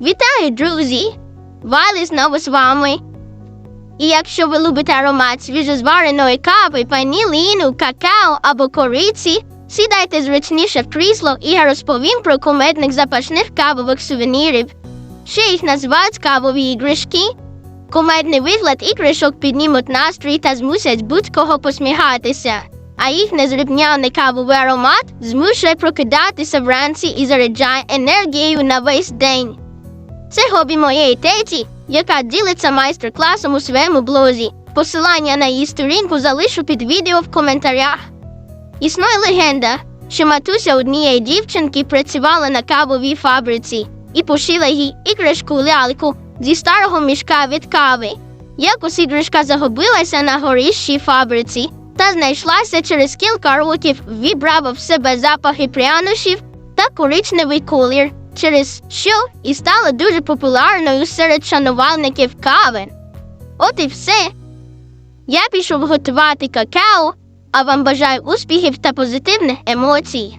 Вітаю, друзі! Валі знову з вами. І якщо ви любите аромат свіжозвареної кави, ваніліну, какао або кориці, сідайте зручніше в крісло і я розповім про кумедних запашних кавових сувенірів. Ще їх називають кавові іграшки. Кумедний вигляд іграшок піднімуть настрій та змусять будь-кого посміхатися. А їх незрівняний кавовий аромат змушує прокидатися вранці і заряджає енергією на весь день. Це хобі моєї теті, яка ділиться майстер-класом у своєму блозі. Посилання на її сторінку залишу під відео в коментарях. Існує легенда, що матуся однієї дівчинки працювала на кавовій фабриці і пошила їй іграшку ляльку зі старого мішка від кави. Якось іграшка загубилася на горищій фабриці та знайшлася через кілька років, вібрала в себе запахи прянощів та коричневий колір, через що і стала дуже популярною серед шанувальників кави. От і все. Я пішов готувати какао, а вам бажаю успіхів та позитивних емоцій.